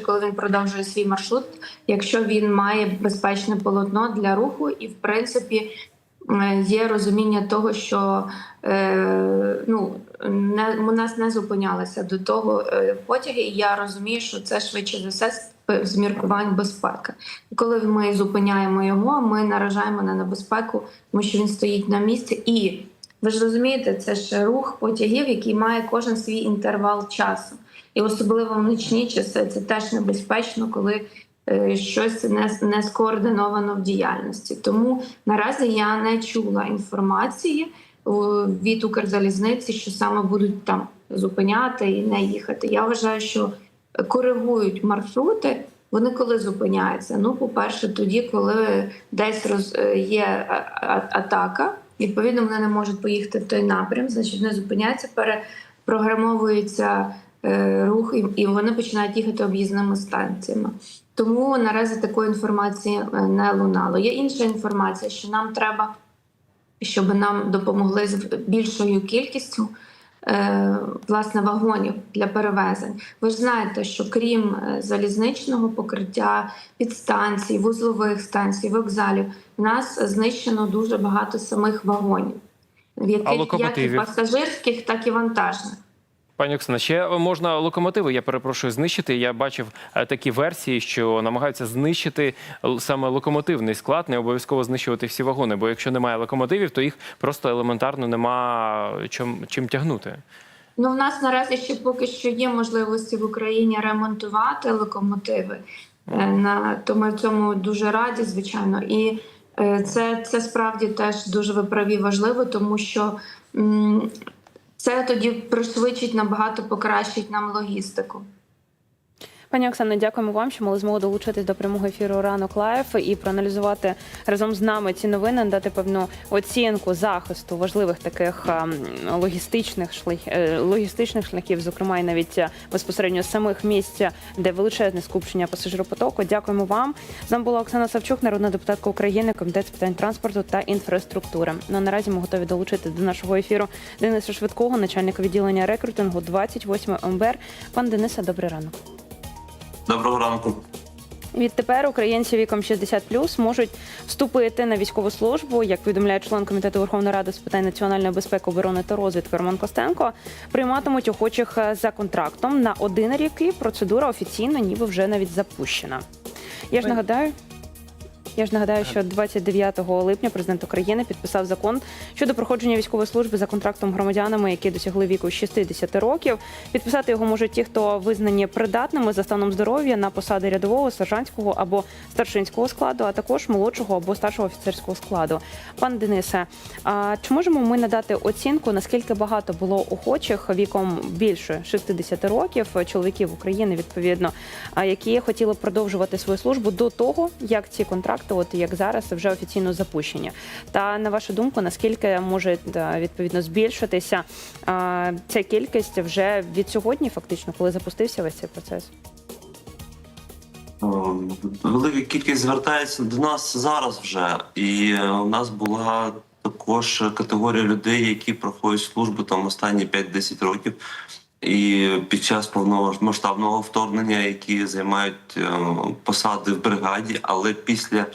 коли він продовжує свій маршрут, якщо він має безпечне полотно для руху, і в принципі є розуміння того, що е, ну не у нас не зупинялися до того е, потяги, і я розумію, що це швидше за все з міркувань безпеки. І коли ми зупиняємо його, ми наражаємо на небезпеку, тому що він стоїть на місці. І ви ж розумієте, це ж рух потягів, який має кожен свій інтервал часу. І особливо в нічні часи це теж небезпечно, коли е, щось не, не скоординовано в діяльності. Тому наразі я не чула інформації від Укрзалізниці, що саме будуть там зупиняти і не їхати. Я вважаю, що коригують маршрути. Вони коли зупиняються? Ну, по-перше, тоді, коли десь роз е, є а- атака, відповідно, вони не можуть поїхати в той напрям, значить вони зупиняються, перепрограмовується е, рух, і, вони починають їхати об'їзними станціями. Тому наразі такої інформації е, не лунало. Є інша інформація, що нам треба, щоб нам допомогли з більшою кількістю е, власне вагонів для перевезень. Ви ж знаєте, що крім е, залізничного покриття підстанцій, вузлових станцій, вокзалів, в нас знищено дуже багато самих вагонів, в яких як і пасажирських, так і вантажних. Пані Оксана, ще можна локомотиви. Я перепрошую знищити. Я бачив е, такі версії, що намагаються знищити саме локомотивний склад, не обов'язково знищувати всі вагони. Бо якщо немає локомотивів, то їх просто елементарно нема чим, чим тягнути. Ну, в нас наразі ще поки що є можливості в Україні ремонтувати локомотиви. Е, На то ми в цьому дуже раді, звичайно. І е, це, це справді теж дуже ви праві важливо, тому що це тоді пришвидшить набагато покращить нам логістику. Пані Оксано, дякуємо вам, що мали змогу долучитись до прямого ефіру ранок лайф і проаналізувати разом з нами ці новини, дати певну оцінку захисту важливих таких ем, логістичних шлях, е, логістичних шляхів, зокрема і навіть е, безпосередньо самих місць, де величезне скупчення пасажиропотоку. Дякуємо вам. З нами була Оксана Савчук, народна депутатка України, комітет з питань транспорту та інфраструктури. Ну а наразі ми готові долучити до нашого ефіру Дениса Швидкого, начальника відділення рекрутингу 28 МБР. Пан Дениса, добрий ранок. Доброго ранку. Відтепер українці віком 60+, можуть вступити на військову службу. Як повідомляє член комітету Верховної Ради з питань національної безпеки, оборони та розвідки Роман Костенко, прийматимуть охочих е, за контрактом на один рік. І процедура офіційно, ніби вже навіть запущена. Я ж нагадаю. Я ж нагадаю, що 29 липня президент України підписав закон щодо проходження військової служби за контрактом громадянами, які досягли віку 60 років. Підписати його можуть ті, хто визнані придатними за станом здоров'я на посади рядового, сержантського або старшинського складу, а також молодшого або старшого офіцерського складу. Пан Денисе, а чи можемо ми надати оцінку, наскільки багато було охочих віком більше 60 років чоловіків України, відповідно, які хотіли продовжувати свою службу до того, як ці контракти, от як зараз, вже офіційно запущені? Та на вашу думку, наскільки може відповідно збільшитися ця кількість вже від сьогодні, фактично, коли запустився весь цей процес? Е, Велика кількість звертається до нас зараз вже, і е, у нас була також категорія людей, які проходять службу там останні 5-10 років. І під час повномасштабного вторгнення, які займають е, посади в бригаді, але після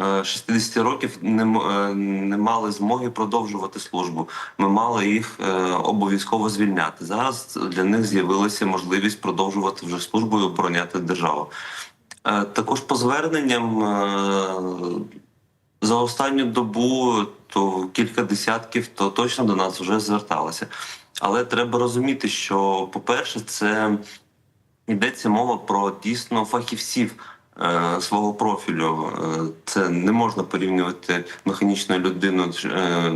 е, 60 років не, е, не мали змоги продовжувати службу. Ми мали їх е, обов'язково звільняти. Зараз для них з'явилася можливість продовжувати вже службу і обороняти державу. Е, Також по зверненням е, за останню добу то кілька десятків, то точно до нас вже зверталися. Але треба розуміти, що, по-перше, це йдеться мова про дійсно фахівців е, свого профілю. Е, це не можна порівнювати механічну людину. Е,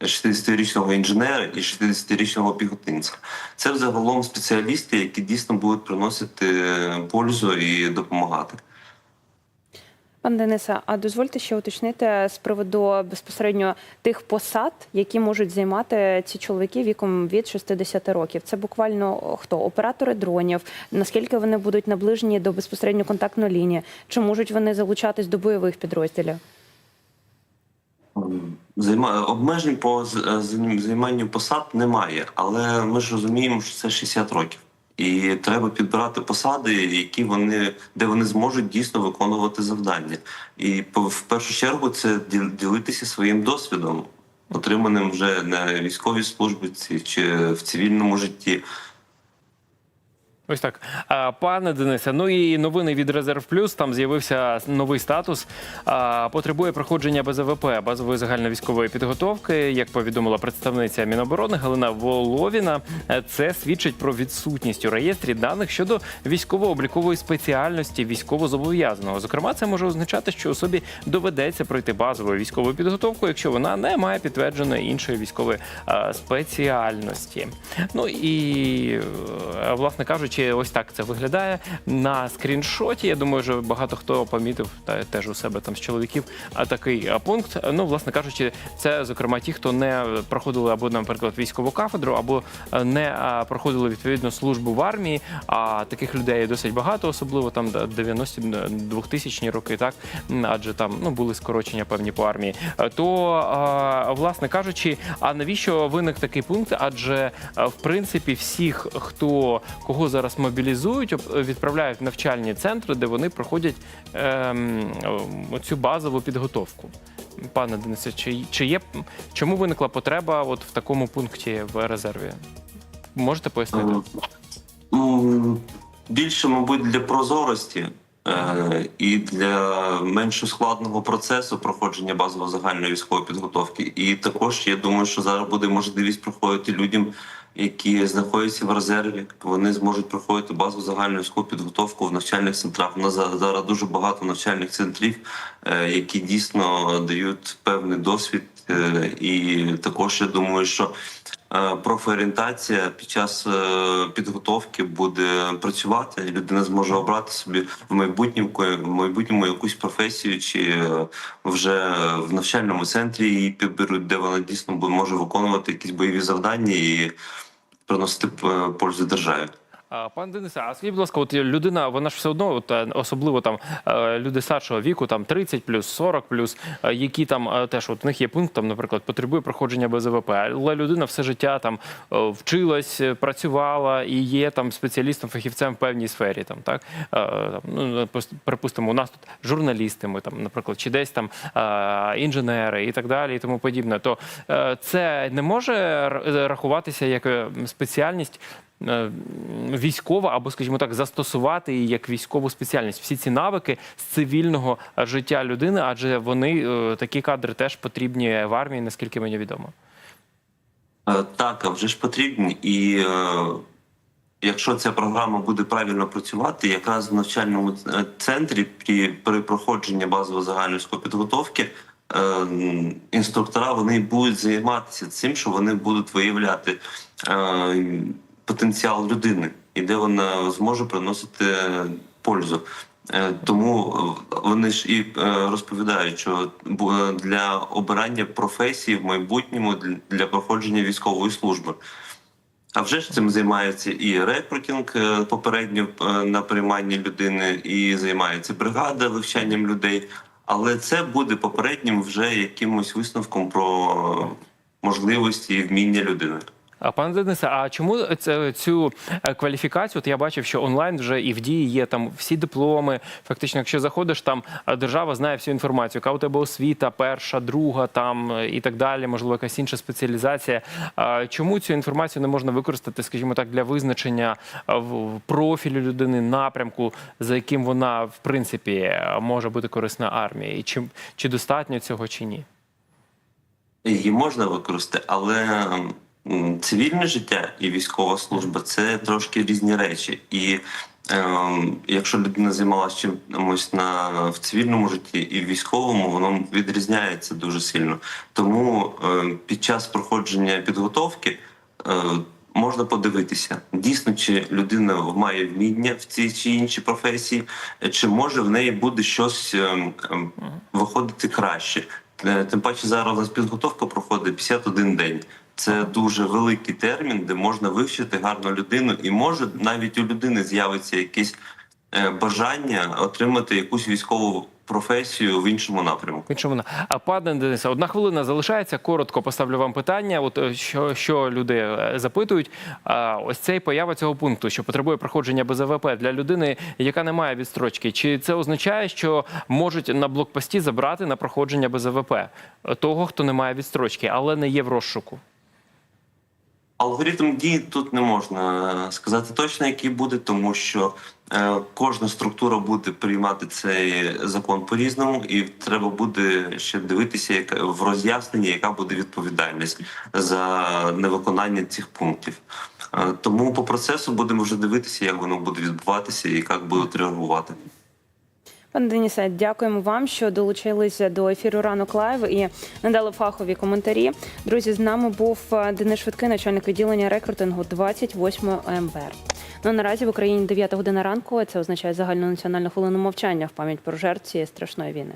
60-річного інженера і 60-річного піхотинця. Це взагалом спеціалісти, які дійсно будуть приносити пользу і допомагати. Пан Дениса, а дозвольте ще уточнити з приводу безпосередньо тих посад, які можуть займати ці чоловіки віком від 60 років. Це буквально хто? Оператори дронів, наскільки вони будуть наближені до безпосередньо контактної лінії, чи можуть вони залучатись до бойових підрозділів? Займа... Обмежень по з- займанню посад немає, але ми ж розуміємо, що це 60 років. І треба підбирати посади, які вони де вони зможуть дійсно виконувати завдання. І в першу чергу це діл- ділитися своїм досвідом, отриманим вже на військовій службі чи в цивільному житті. Ось так. Пане Денисе, ну і новини від Резерв Плюс. Там з'явився новий статус. Потребує проходження БЗВП базової загальновійськової підготовки. Як повідомила представниця Міноборони Галина Воловіна, е, це свідчить про відсутність у реєстрі даних щодо військово-облікової спеціальності військовозобов'язаного. Зокрема, це може означати, що особі доведеться пройти базову військову підготовку, якщо вона не має підтвердженої іншої військової е, спеціальності. Ну і е, власне кажучи, ось так це виглядає на скріншоті. Я думаю, що багато хто помітив та теж у себе там з чоловіків такий пункт. Ну, власне кажучи, це зокрема ті, хто не проходили або, наприклад, військову кафедру, або е, не проходили відповідно службу в армії. А таких людей досить багато, особливо там 90 2000 роки, так адже там ну були скорочення певні по армії. Е, То власне кажучи, а навіщо виник такий пункт? Адже в принципі всіх, хто кого зараз мобілізують, об- відправляють в навчальні центри, де вони проходять ем, цю базову підготовку. Пане Денисе, чи, чи є чому виникла потреба от в такому пункті в резерві? Можете пояснити? Більше, мабуть, для прозорості е, і для менш складного процесу проходження базово загальної військової підготовки. І також я думаю, що зараз буде можливість проходити людям, які знаходяться в резерві. Вони зможуть проходити базову загальну військову підготовку в навчальних центрах. У нас зараз дуже багато навчальних центрів, е, які дійсно дають певний досвід. Е, І також я думаю, що е, профорієнтація під час підготовки буде працювати. Людина зможе обрати собі в майбутньому в майбутньому якусь професію, чи вже в навчальному центрі її підберуть, де вона дійсно може виконувати якісь бойові завдання і приносити е, пользу державі. Пан Денисе, а скажіть, будь ласка, от людина, вона ж все одно, от, е, особливо там е, люди старшого віку, там 30 плюс, 40 плюс, е, які там теж от в них є пункт, там, наприклад, потребує проходження БЗВП, але людина все життя там вчилась, працювала і є там спеціалістом, фахівцем в певній сфері. Там так Е, ну припустимо, у нас тут журналісти, ми там, наприклад, чи десь там інженери і так далі, і тому подібне. То це не може рахуватися як спеціальність військова, або, скажімо так, застосувати її як військову спеціальність. Всі ці навики з цивільного життя людини, адже вони е, такі кадри теж потрібні в армії, наскільки мені відомо. Е, Так, а вже ж потрібні. І е, якщо ця програма буде правильно працювати, якраз в навчальному центрі при, при проходженні базової загальної підготовки е, інструктора вони будуть займатися цим, що вони будуть виявляти е, потенціал людини і де вона зможе приносити пользу. Е, Тому е, вони ж і е, розповідають, що для обирання професії в майбутньому для- проходження військової служби. А вже ж цим займається і рекрутинг попередньо на прийманні людини, і займається бригада вивчанням людей. Але це буде попереднім вже якимось висновком про можливості і вміння людини. Пане Денисе, а чому цю е, кваліфікацію? От я бачив, що онлайн вже і в дії є там всі дипломи. Фактично, якщо заходиш, там е, держава знає всю інформацію, яка у тебе освіта, перша, друга, там е, і так далі, можливо, якась інша спеціалізація. Чому цю інформацію не можна використати, скажімо так, для визначення профілю людини, напрямку, за яким вона в принципі може бути корисна армії? І чи, чи достатньо цього чи ні? Її можна використати, але м, цивільне життя і військова служба це трошки різні речі. І ем, якщо людина займалася чимось на в цивільному житті і в військовому, воно відрізняється дуже сильно. Тому е, під час проходження підготовки. Е, Можна подивитися, дійсно, чи людина має вміння в цій чи іншій професії, чи може в неї буде щось ем, ем, виходити краще. Е, Тим паче зараз у нас підготовка проходить 51 день. Це дуже великий термін, де можна вивчити гарну людину, і може навіть у людини з'явиться якесь е, бажання отримати якусь військову професію в іншому напрямку. В іншому а пане Денисе, одна хвилина залишається. Коротко поставлю вам питання. От е, що, що люди е, запитують. А ось цей поява цього пункту, що потребує проходження БЗВП для людини, яка не має відстрочки. Чи це означає, що можуть на блокпості забрати на проходження БЗВП того, хто не має відстрочки, але не є в розшуку? Алгоритм дій тут не можна е, сказати точно, який буде, тому що е, кожна структура буде приймати цей закон по-різному, і треба буде ще дивитися, яка в роз'ясненні, яка буде відповідальність за невиконання цих пунктів. Е, тому по процесу будемо вже дивитися, як воно буде відбуватися і як будуть реагувати. Пане Денісе, дякуємо вам, що долучилися до ефіру ранок лайв і надали фахові коментарі. Друзі, з нами був е, Денис Швидкий, начальник відділення рекрутингу 28 МБР. Ну наразі в Україні 9 година ранку. Це означає загальну національну хвилину мовчання в пам'ять про жертв цієї страшної війни.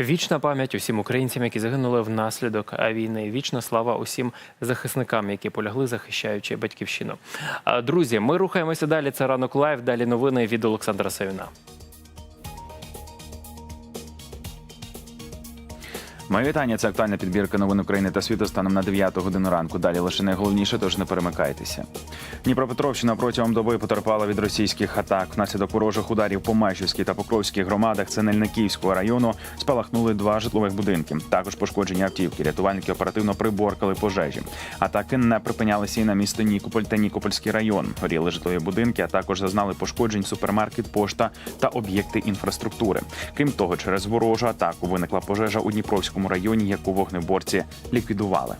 Вічна пам'ять усім українцям, які загинули внаслідок війни. Вічна слава усім захисникам, які полягли, захищаючи батьківщину. Друзі, ми рухаємося далі. Це ранок лайв. Далі новини від Олександра Савіна. Моє вітання. Це актуальна підбірка новин України та світу станом на 9 годину ранку. Далі лише найголовніше, тож не перемикайтеся. Дніпропетровщина протягом доби потерпала від російських атак. Внаслідок ворожих ударів по Майшівській та Покровській громадах Ценельниківського району спалахнули два житлових будинки. Також пошкоджені автівки. Рятувальники оперативно приборкали пожежі. Атаки не припинялися і на місто Нікополь та Нікопольський район. Горіли житлові будинки, а також зазнали пошкоджень супермаркет, пошта та об'єкти інфраструктури. Крім того, через ворожу атаку виникла пожежа у Дніпровському районі, яку вогнеборці ліквідували.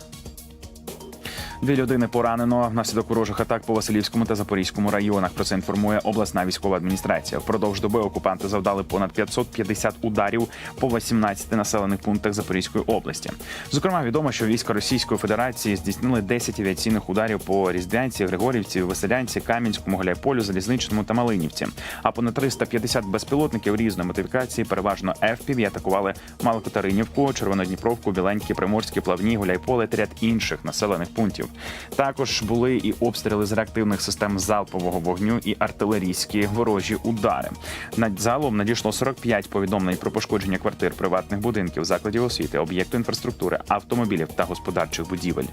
Дві людини поранено внаслідок ворожих атак по Василівському та Запорізькому районах. Про це інформує обласна військова адміністрація. Впродовж доби окупанти завдали понад 550 ударів по 18 населених пунктах Запорізької області. Зокрема, відомо, що війська Російської Федерації здійснили 10 авіаційних ударів по Різдвянці, Григорівці, Веселянці, Кам'янському, Гуляйполю, Залізничному та Малинівці. А понад 350 безпілотників різної модифікації, переважно FPV, атакували Малокотаринівку, Червонодніпровку, Біленькі, Приморські, Плавні, Гуляйполе та ряд інших населених пунктів. Також були і обстріли з реактивних систем залпового вогню і артилерійські ворожі удари. Над залом надійшло 45 повідомлень про пошкодження квартир, приватних будинків, закладів освіти, об'єкту інфраструктури, автомобілів та господарчих будівель.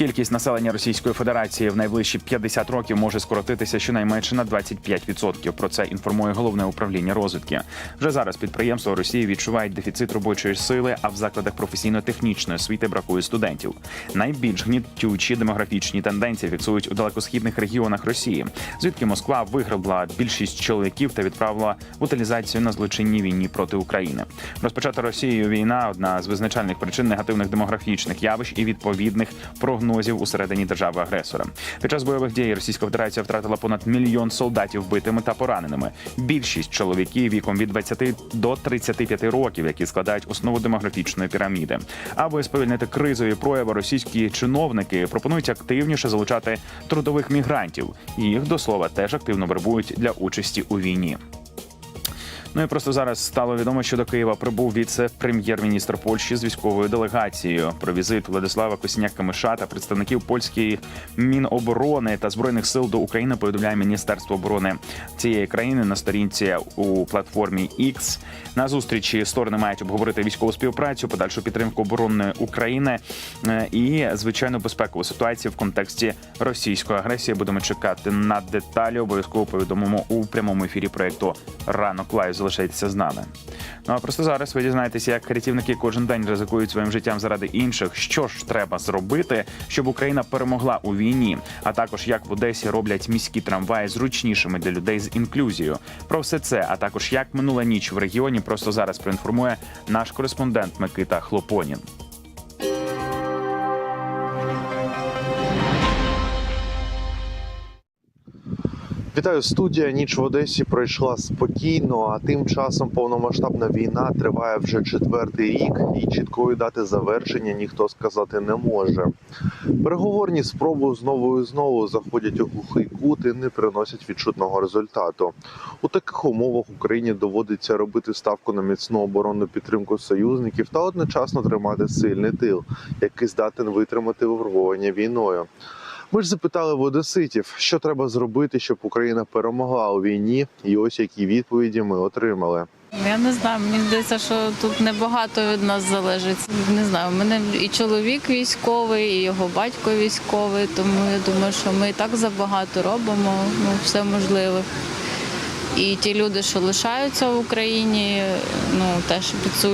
Кількість населення Російської Федерації в найближчі 50 років може скоротитися щонайменше на 25%. Про це інформує головне управління розвідки. Вже зараз підприємства Росії відчувають дефіцит робочої сили, а в закладах професійно-технічної освіти бракує студентів. Найбільш гнітючі демографічні тенденції фіксують у далекосхідних регіонах Росії, звідки Москва виграбла більшість чоловіків та відправила в утилізацію на злочинній війні проти України. Розпочата Росією війна одна з визначальних причин негативних демографічних явищ і відповідних прогнозів у середині держави-агресора. Під час бойових дій Російська Федерація втратила понад мільйон солдатів вбитими та пораненими. Більшість чоловіків віком від 20 до 35 років, які складають основу демографічної піраміди. Аби сповільнити кризові прояви, російські чиновники пропонують активніше залучати трудових мігрантів. Їх до слова теж активно вербують для участі у війні. Ну і просто зараз стало відомо, що до Києва прибув віце-прем'єр-міністр Польщі з військовою делегацією. Про візит Владислава Косіняк-Камиша та представників польської міноборони та збройних сил до України повідомляє Міністерство оборони цієї країни на сторінці у платформі X. На зустрічі сторони мають обговорити військову співпрацю, подальшу підтримку оборони України е, і звичайно безпекову ситуацію в контексті російської агресії. Будемо чекати на деталі. Обов'язково повідомимо у прямому ефірі проєкту Ранок Лайв. Залишайтеся з нами. Ну а просто зараз ви дізнаєтеся, як рятівники кожен день ризикують своїм життям заради інших. Що ж треба зробити, щоб Україна перемогла у війні? А також як в Одесі роблять міські трамваї зручнішими для людей з інклюзією. Про все це, а також як минула ніч в регіоні, просто зараз проінформує наш кореспондент Микита Хлопонін. Вітаю, студія. Ніч в Одесі пройшла спокійно, а тим часом повномасштабна війна триває вже четвертий рік, і чіткої дати завершення ніхто сказати не може. Переговорні спроби знову і знову заходять у глухий кут і не приносять відчутного результату. У таких умовах Україні доводиться робити ставку на міцну оборонну підтримку союзників та одночасно тримати сильний тил, який здатен витримати випробування війною. Ми ж запитали в одеситів, що треба зробити, щоб Україна перемогла у війні, і ось які відповіді ми отримали. Я не знаю, мені здається, що тут небагато від нас залежить. Не знаю, у мене і чоловік військовий, і його батько військовий, тому я думаю, що ми і так забагато робимо, ну все можливе. І ті люди, що лишаються в Україні, ну теж під цю